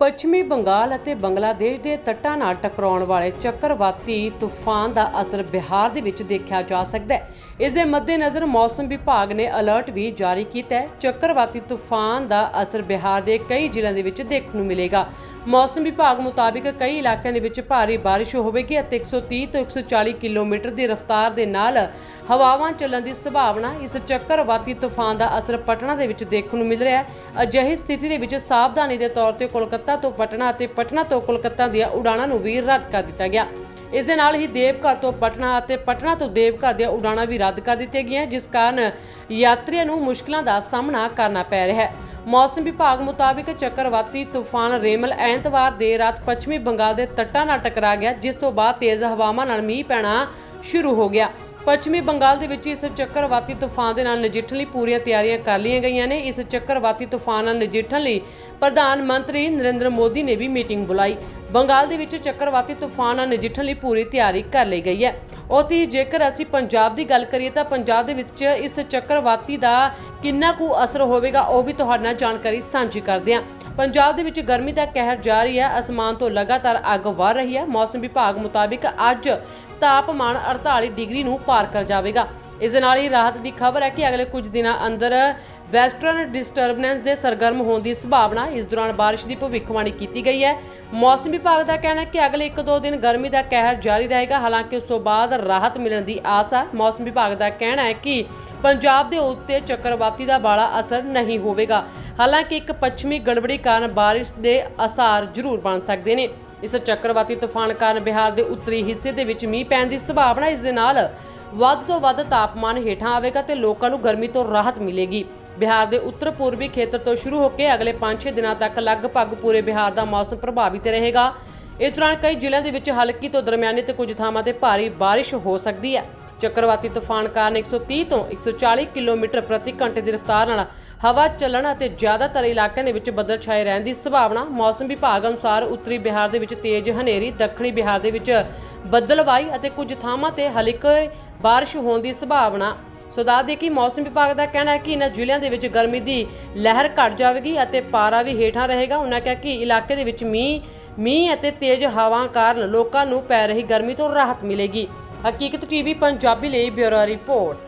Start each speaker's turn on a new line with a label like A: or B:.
A: ਪੱਛਮੀ ਬੰਗਾਲ ਅਤੇ ਬੰਗਲਾਦੇਸ਼ ਦੇ ਤੱਟਾਂ ਨਾਲ ਟਕਰਾਉਣ ਵਾਲੇ ਚੱਕਰਵਾਤੀ ਤੂਫਾਨ ਦਾ ਅਸਰ ਬਿਹਾਰ ਦੇ ਵਿੱਚ ਦੇਖਿਆ ਜਾ ਸਕਦਾ ਹੈ। ਇਸ ਦੇ ਮੱਦੇਨਜ਼ਰ ਮੌਸਮ ਵਿਭਾਗ ਨੇ ਅਲਰਟ ਵੀ ਜਾਰੀ ਕੀਤਾ ਹੈ। ਚੱਕਰਵਾਤੀ ਤੂਫਾਨ ਦਾ ਅਸਰ ਬਿਹਾਰ ਦੇ ਕਈ ਜ਼ਿਲ੍ਹਿਆਂ ਦੇ ਵਿੱਚ ਦੇਖਣ ਨੂੰ ਮਿਲੇਗਾ। ਮੌਸਮ ਵਿਭਾਗ ਮੁਤਾਬਿਕ ਕਈ ਇਲਾਕਿਆਂ ਦੇ ਵਿੱਚ ਭਾਰੀ ਬਾਰਿਸ਼ ਹੋਵੇਗੀ ਅਤੇ 130 ਤੋਂ 140 ਕਿਲੋਮੀਟਰ ਦੀ ਰਫ਼ਤਾਰ ਦੇ ਨਾਲ ਹਵਾਵਾਂ ਚੱਲਣ ਦੀ ਸੰਭਾਵਨਾ ਇਸ ਚੱਕਰਵਾਤੀ ਤੂਫਾਨ ਦਾ ਅਸਰ ਪਟਨਾ ਦੇ ਵਿੱਚ ਦੇਖਣ ਨੂੰ ਮਿਲ ਰਿਹਾ ਹੈ। ਅਜਿਹੀ ਸਥਿਤੀ ਦੇ ਵਿੱਚ ਸਾਵਧਾਨੀ ਦੇ ਤੌਰ ਤੇ ਕੋਲਕਾਤਾ ਤੋਂ ਪਟਨਾ ਅਤੇ ਪਟਨਾ ਤੋਂ ਕੋਲਕਾਤਾ ਦੀਆਂ ਉਡਾਣਾਂ ਨੂੰ ਵੀ ਰੱਦ ਕਰ ਦਿੱਤਾ ਗਿਆ। ਇਸ ਦੇ ਨਾਲ ਹੀ ਦੇਵਘਰ ਤੋਂ ਪਟਨਾ ਅਤੇ ਪਟਨਾ ਤੋਂ ਦੇਵਘਰ ਦੀਆਂ ਉਡਾਣਾਂ ਵੀ ਰੱਦ ਕਰ ਦਿੱਤੀਆਂ ਗਈਆਂ, ਜਿਸ ਕਾਰਨ ਯਾਤਰੀਆਂ ਨੂੰ ਮੁਸ਼ਕਲਾਂ ਦਾ ਸਾਹਮਣਾ ਕਰਨਾ ਪੈ ਰਿਹਾ ਹੈ। ਮੌਸਮ ਵਿਭਾਗ ਮੁਤਾਬਿਕ ਚੱਕਰਵਾਤੀ ਤੂਫਾਨ ਰੇਮਲ ਐਤਵਾਰ ਦੇਰ ਰਾਤ ਪੱਛਮੀ ਬੰਗਾਲ ਦੇ ਤੱਟਾਂ ਨਾਲ ਟਕਰਾ ਗਿਆ, ਜਿਸ ਤੋਂ ਬਾਅਦ ਤੇਜ਼ ਹਵਾਵਾਂ ਨਾਲ ਮੀਂਹ ਪੈਣਾ ਸ਼ੁਰੂ ਹੋ ਗਿਆ। ਪੱਛਮੀ ਬੰਗਾਲ ਦੇ ਵਿੱਚ ਇਸ ਚੱਕਰਵਾਤੀ ਤੂਫਾਨ ਦੇ ਨਾਲ ਨਜਿੱਠਣ ਲਈ ਪੂਰੀਆਂ ਤਿਆਰੀਆਂ ਕਰ ਲਈਆਂ ਗਈਆਂ ਨੇ। ਇਸ ਚੱਕਰਵਾਤੀ ਤੂਫਾਨ ਨਾਲ ਨਜਿੱਠਣ ਲਈ ਪ੍ਰਧਾਨ ਮੰਤਰੀ ਨਰਿੰਦਰ ਮੋਦੀ ਨੇ ਵੀ ਮੀਟਿੰਗ ਬੁਲਾਈ। ਬੰਗਾਲ ਦੇ ਵਿੱਚ ਚੱਕਰਵਾਤੀ ਤੂਫਾਨ ਨਾਲ ਨਜਿੱਠਣ ਲਈ ਪੂਰੀ ਤਿਆਰੀ ਕਰ ਲਈ ਗਈ ਹੈ। ਉਤੀ ਜੇਕਰ ਅਸੀਂ ਪੰਜਾਬ ਦੀ ਗੱਲ ਕਰੀਏ ਤਾਂ ਪੰਜਾਬ ਦੇ ਵਿੱਚ ਇਸ ਚੱਕਰਵਾਤੀ ਦਾ ਕਿੰਨਾ ਕੁ ਅਸਰ ਹੋਵੇਗਾ ਉਹ ਵੀ ਤੁਹਾਡੇ ਨਾਲ ਜਾਣਕਾਰੀ ਸਾਂਝੀ ਕਰਦੇ ਹਾਂ। ਪੰਜਾਬ ਦੇ ਵਿੱਚ ਗਰਮੀ ਦਾ ਕਹਿਰ ਜਾਰੀ ਹੈ। ਅਸਮਾਨ ਤੋਂ ਲਗਾਤਾਰ ਅੱਗ ਵਰ ਰਹੀ ਹੈ। ਮੌਸਮ ਵਿਭਾਗ ਮੁਤਾਬਿਕ ਅੱਜ ਤਾਪਮਾਨ 48 ਡਿਗਰੀ ਨੂੰ ਪਾਰ ਕਰ ਜਾਵੇਗਾ। ਇਸ ਦੇ ਨਾਲ ਹੀ ਰਾਹਤ ਦੀ ਖਬਰ ਹੈ ਕਿ ਅਗਲੇ ਕੁਝ ਦਿਨਾਂ ਅੰਦਰ ਵੈਸਟਰਨ ਡਿਸਟਰਬੈਂਸ ਦੇ ਸਰਗਰਮ ਹੋਣ ਦੀ ਸੰਭਾਵਨਾ ਇਸ ਦੌਰਾਨ ਬਾਰਿਸ਼ ਦੀ ਭਵਿੱਖਬਾਣੀ ਕੀਤੀ ਗਈ ਹੈ। ਮੌਸਮ ਵਿਭਾਗ ਦਾ ਕਹਿਣਾ ਹੈ ਕਿ ਅਗਲੇ 1-2 ਦਿਨ ਗਰਮੀ ਦਾ ਕਹਿਰ ਜਾਰੀ ਰਹੇਗਾ, ਹਾਲਾਂਕਿ ਉਸ ਤੋਂ ਬਾਅਦ ਰਾਹਤ ਮਿਲਣ ਦੀ ਆਸ ਹੈ। ਮੌਸਮ ਵਿਭਾਗ ਦਾ ਕਹਿਣਾ ਹੈ ਕਿ ਪੰਜਾਬ ਦੇ ਉੱਤੇ ਚੱਕਰਵਾਤੀ ਦਾ ਬਾਲਾ ਅਸਰ ਨਹੀਂ ਹੋਵੇਗਾ। ਹਾਲਾਂਕਿ ਇੱਕ ਪੱਛਮੀ ਗੜਬੜੀ ਕਾਰਨ ਬਾਰਿਸ਼ ਦੇ ਅਸਾਰ ਜ਼ਰੂਰ ਬਣ ਸਕਦੇ ਨੇ। ਇਸ ਚੱਕਰਵਾਤੀ ਤੂਫਾਨ ਕਾਰਨ ਬਿਹਾਰ ਦੇ ਉੱਤਰੀ ਹਿੱਸੇ ਦੇ ਵਿੱਚ ਮੀਂਹ ਪੈਣ ਦੀ ਸੰਭਾਵਨਾ ਇਸ ਦੇ ਨਾਲ ਵੱਧ ਤੋਂ ਵੱਧ ਤਾਪਮਾਨ ਹੇਠਾਂ ਆਵੇਗਾ ਤੇ ਲੋਕਾਂ ਨੂੰ ਗਰਮੀ ਤੋਂ ਰਾਹਤ ਮਿਲੇਗੀ। ਬਿਹਾਰ ਦੇ ਉੱਤਰ ਪੂਰਬੀ ਖੇਤਰ ਤੋਂ ਸ਼ੁਰੂ ਹੋ ਕੇ ਅਗਲੇ 5-6 ਦਿਨਾਂ ਤੱਕ ਲਗਭਗ ਪੂਰੇ ਬਿਹਾਰ ਦਾ ਮੌਸਮ ਪ੍ਰਭਾਵਿਤ ਰਹੇਗਾ। ਇਸ ਦੌਰਾਨ ਕਈ ਜ਼ਿਲ੍ਹਿਆਂ ਦੇ ਵਿੱਚ ਹਲਕੀ ਤੋਂ ਦਰਮਿਆਨੀ ਤੇ ਕੁਝ ਥਾਵਾਂ ਤੇ ਭਾਰੀ ਬਾਰਿਸ਼ ਹੋ ਸਕਦੀ ਹੈ। ਚੱਕਰਵਾਤੀ ਤੂਫਾਨ ਕਾਰਨ 130 ਤੋਂ 140 ਕਿਲੋਮੀਟਰ ਪ੍ਰਤੀ ਘੰਟੇ ਦੀ ਰਫ਼ਤਾਰ ਨਾਲ ਹਵਾ ਚੱਲਣ ਅਤੇ ਜ਼ਿਆਦਾਤਰ ਇਲਾਕਿਆਂ ਦੇ ਵਿੱਚ ਬੱਦਲ ਛਾਏ ਰਹਿਣ ਦੀ ਸੰਭਾਵਨਾ ਮੌਸਮ ਵਿਭਾਗ ਅਨੁਸਾਰ ਉੱਤਰੀ ਬਿਹਾਰ ਦੇ ਵਿੱਚ ਤੇਜ਼ ਹਨੇਰੀ, ਦੱਖਣੀ ਬਿਹਾਰ ਦੇ ਵਿੱਚ ਬੱਦਲਵਾਈ ਅਤੇ ਕੁਝ ਥਾਵਾਂ ਤੇ ਹਲਕੀ ਬਾਰਿਸ਼ ਹੋਣ ਦੀ ਸੰਭਾਵਨਾ। ਸੋ ਦੱਸ ਦੇ ਕਿ ਮੌਸਮ ਵਿਭਾਗ ਦਾ ਕਹਿਣਾ ਹੈ ਕਿ ਇਹਨਾਂ ਜ਼ਿਲ੍ਹਿਆਂ ਦੇ ਵਿੱਚ ਗਰਮੀ ਦੀ ਲਹਿਰ ਘਟ ਜਾਵੇਗੀ ਅਤੇ ਪਾਰਾ ਵੀ ਹੇਠਾਂ ਰਹੇਗਾ। ਉਹਨਾਂ ਕਿਹਾ ਕਿ ਇਲਾਕੇ ਦੇ ਵਿੱਚ ਮੀਂਹ ਮੀਂਹ ਅਤੇ ਤੇਜ਼ ਹਵਾ ਕਾਰਨ ਲੋਕਾਂ ਨੂੰ ਪੈ ਰਹੀ ਗਰਮੀ ਤੋਂ ਰਾਹਤ ਮਿਲੇਗੀ। ਹਕੀਕਤ ਟੀਵੀ ਪੰਜਾਬੀ ਲਈ ਬਿਊਰੋ ਰਿਪੋਰਟ।